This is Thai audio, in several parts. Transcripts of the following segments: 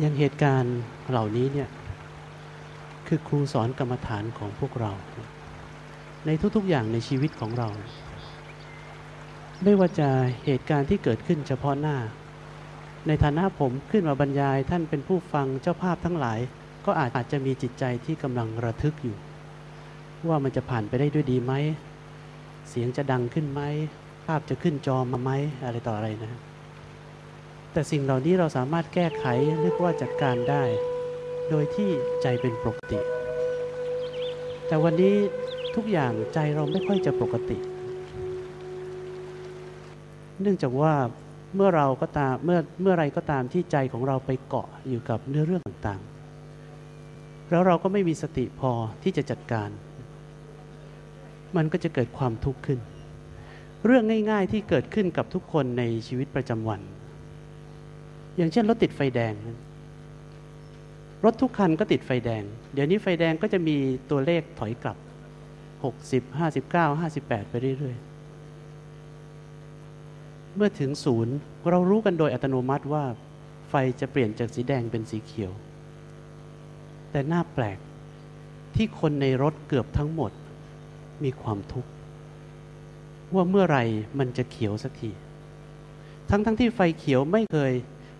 อย่างเหตุการณ์เหล่านี้เนี่ยคือครูสอนกรรมฐานของพวกเรา ในทุกๆอย่างในชีวิตของเรา ไม่ว่าจะเหตุการณ์ที่เกิดขึ้นเฉพาะหน้า ในฐานะผมขึ้นมาบรรยายท่านเป็นผู้ฟังเจ้าภาพทั้งหลาย ก็อาจอาจจะมีจิตใจที่กำลังระทึกอยู่ ว่ามันจะผ่านไปได้ด้วยดีไหม เสียงจะดังขึ้นไหม ภาพจะขึ้นจอมาไหมอะไรต่ออะไรนะ แต่สิ่งเหล่านี้เราสามารถแก้ไขเรียกว่าจัดการได้ โดยที่ใจเป็นปกติ แต่วันนี้ทุกอย่างใจเราไม่ค่อยจะปกติ เนื่องจากว่าเมื่อเราก็ตามเมื่อเมื่อไรก็ตามที่ใจของเราไปเกาะอยู่กับเนื้อเรื่องต่างๆ แล้วเราก็ไม่มีสติพอที่จะจัดการ มันก็จะเกิดความทุกข์ขึ้น เรื่องง่าย ๆที่เกิดขึ้นกับทุกคนในชีวิตประจำวัน อย่างเช่นรถติดไฟแดง รถทุกคันก็ติดไฟแดง เดี๋ยวนี้ไฟแดงก็จะมีตัวเลขถอยกลับ 60 59 58 ไปเรื่อยๆ เมื่อถึงศูนย์เรารู้กันโดยอัตโนมัติว่าไฟจะเปลี่ยนจากสีแดงเป็นสีเขียว แต่น่าแปลกที่คนในรถเกือบทั้งหมดมีความทุกข์ ว่าเมื่อไรมันจะเขียวสักที ทั้งๆทที่ไฟเขียวไม่เคย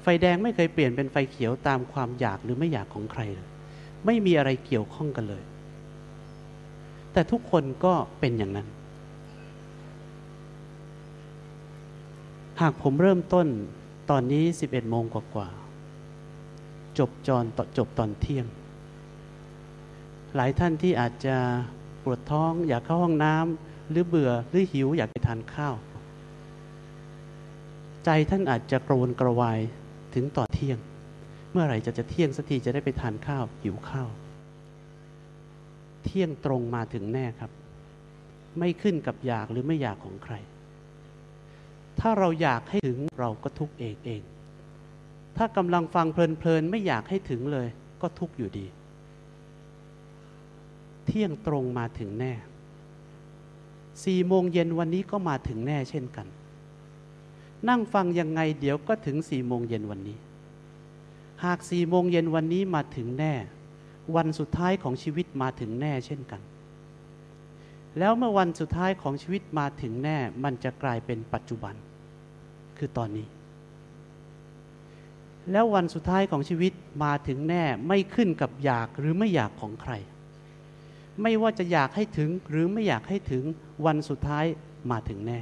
ไฟแดงไม่เคยเปลี่ยนเป็นไฟเขียวตามความอยากหรือไม่อยากของใครเลย ไม่มีอะไรเกี่ยวข้องกันเลย แต่ทุกคนก็เป็นอย่างนั้น หากผมเริ่มต้นตอนนี้ 11โมงกว่าๆจบจอนต่อจบตอนเที่ยง หลายท่านที่อาจจะปวดท้องอยากเข้าห้องน้ำหรือเบื่อหรือหิวอยากไปทานข้าว ใจท่านอาจจะกรวนกระวาย ถึงต่อเที่ยง เมื่อไหร่จะจะเที่ยงสักทีจะได้ไปทานข้าวหิวข้าว เที่ยงตรงมาถึงแน่ครับ ไม่ขึ้นกับอยากหรือไม่อยากของใคร ถ้าเราอยากให้ถึงเราก็ทุกเองเอง ถ้ากำลังฟังเพลินๆไม่อยากให้ถึงเลย ก็ทุกอยู่ดี เที่ยงตรงมาถึงแน่สี่โมงเย็นวันนี้ก็มาถึงแน่เช่นกัน นั่งฟังยังไงเดี๋ยวก็ถึงสี่โมงเย็นวันนี้ หากสี่โมงเย็นวันนี้มาถึงแน่ วันสุดท้ายของชีวิตมาถึงแน่เช่นกัน แล้วเมื่อวันสุดท้ายของชีวิตมาถึงแน่ มันจะกลายเป็นปัจจุบัน คือตอนนี้ แล้ววันสุดท้ายของชีวิตมาถึงแน่ไม่ขึ้นกับอยากหรือไม่อยากของใคร ไม่ว่าจะอยากให้ถึงหรือไม่อยากให้ถึงวันสุดท้ายมาถึงแน่